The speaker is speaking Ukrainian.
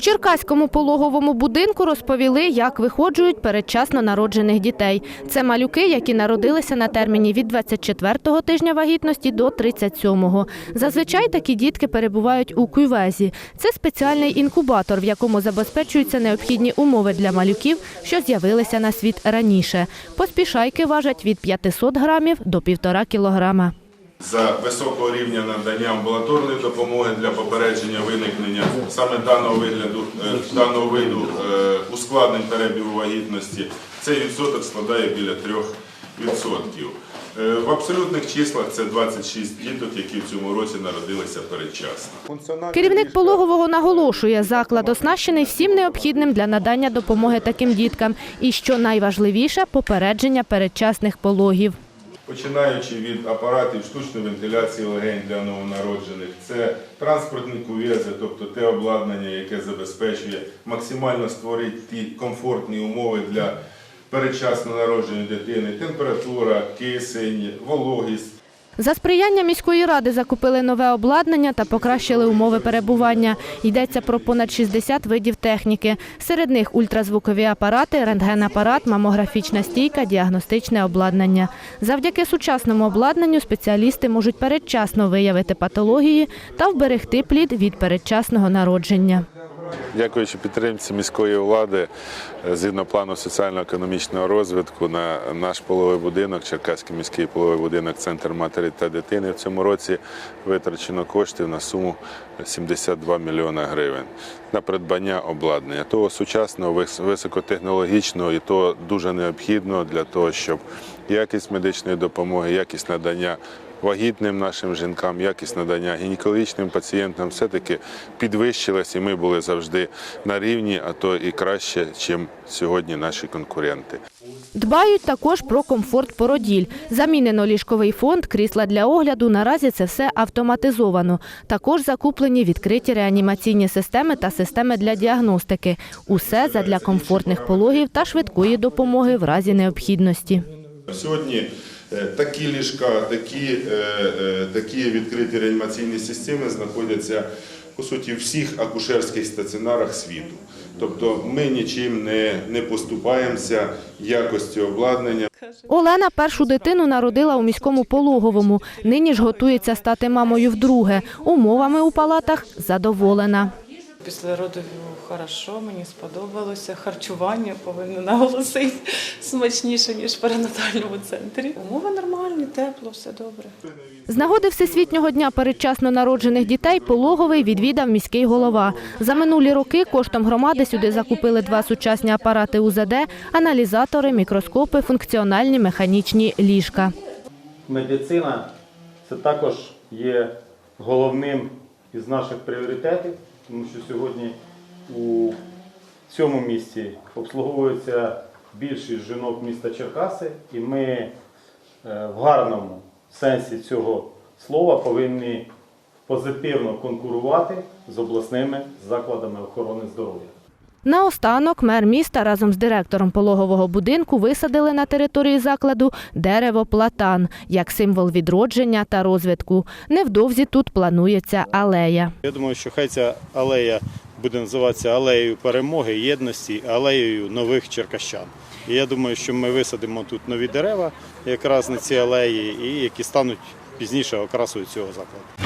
Черкаському пологовому будинку розповіли, як виходжують передчасно народжених дітей. Це малюки, які народилися на терміні від 24-го тижня вагітності до 37-го. Зазвичай такі дітки перебувають у кювезі. Це спеціальний інкубатор, в якому забезпечуються необхідні умови для малюків, що з'явилися на світ раніше. Поспішайки важать від 500 грамів до 1,5 кілограма. За високого рівня надання амбулаторної допомоги для попередження виникнення саме даного вигляду е, даного виду е, ускладнень перебігу вагітності. Цей відсоток складає біля 3%. Е, В абсолютних числах це 26 діток, які в цьому році народилися передчасно. Керівник пологового наголошує, заклад оснащений всім необхідним для надання допомоги таким діткам. І що найважливіше попередження передчасних пологів. Починаючи від апаратів штучної вентиляції легень для новонароджених, це транспортні кув'язи, тобто те обладнання, яке забезпечує максимально створити ті комфортні умови для передчасно народженої дитини, температура, кисень, вологість. За сприяння міської ради закупили нове обладнання та покращили умови перебування. Йдеться про понад 60 видів техніки. Серед них ультразвукові апарати, рентгенапарат, мамографічна стійка, діагностичне обладнання. Завдяки сучасному обладнанню спеціалісти можуть передчасно виявити патології та вберегти плід від передчасного народження. Дякуючи підтримці міської влади, е, згідно плану соціально-економічного розвитку, на наш половий будинок, Черкаський міський половий будинок, центр матері та дитини в цьому році витрачено коштів на суму 72 мільйона гривень на придбання обладнання. Того сучасного, вис- високотехнологічного і то дуже необхідного для того, щоб якість медичної допомоги, якість надання вагітним нашим жінкам, якість надання гінекологічним пацієнтам все-таки підвищилась, і ми були завжди на рівні, а то і краще, ніж сьогодні наші конкуренти. Дбають також про комфорт породіль. Замінено ліжковий фонд, крісла для огляду. Наразі це все автоматизовано. Також закуплені відкриті реанімаційні системи та системи для діагностики. Усе задля комфортних пологів та швидкої допомоги в разі необхідності. Сьогодні такі ліжка, такі, е, е, такі відкриті реанімаційні системи знаходяться по суті в всіх акушерських стаціонарах світу. Тобто ми нічим не, не поступаємося якості обладнання. Олена першу дитину народила у міському пологовому. Нині ж готується стати мамою вдруге. Умовами у палатах задоволена. Після родів хорошо, мені сподобалося. Харчування повинно наголосити смачніше, ніж в перинатальному центрі. Умови нормальні, тепло, все добре. З нагоди Всесвітнього дня передчасно народжених дітей пологовий відвідав міський голова. За минулі роки коштом громади сюди закупили два сучасні апарати УЗД, аналізатори, мікроскопи, функціональні механічні ліжка. медицина це також є головним із наших пріоритетів, тому що сьогодні у цьому місті обслуговується більшість жінок міста Черкаси, і ми е, в гарному сенсі цього слова повинні позитивно конкурувати з обласними закладами охорони здоров'я. Наостанок мер міста разом з директором пологового будинку висадили на території закладу дерево платан як символ відродження та розвитку. Невдовзі тут планується алея. Я думаю, що хай ця алея буде називатися алеєю перемоги, єдності, алеєю нових черкащан. І я думаю, що ми висадимо тут нові дерева якраз на цій алеї, і які стануть пізніше окрасою цього закладу.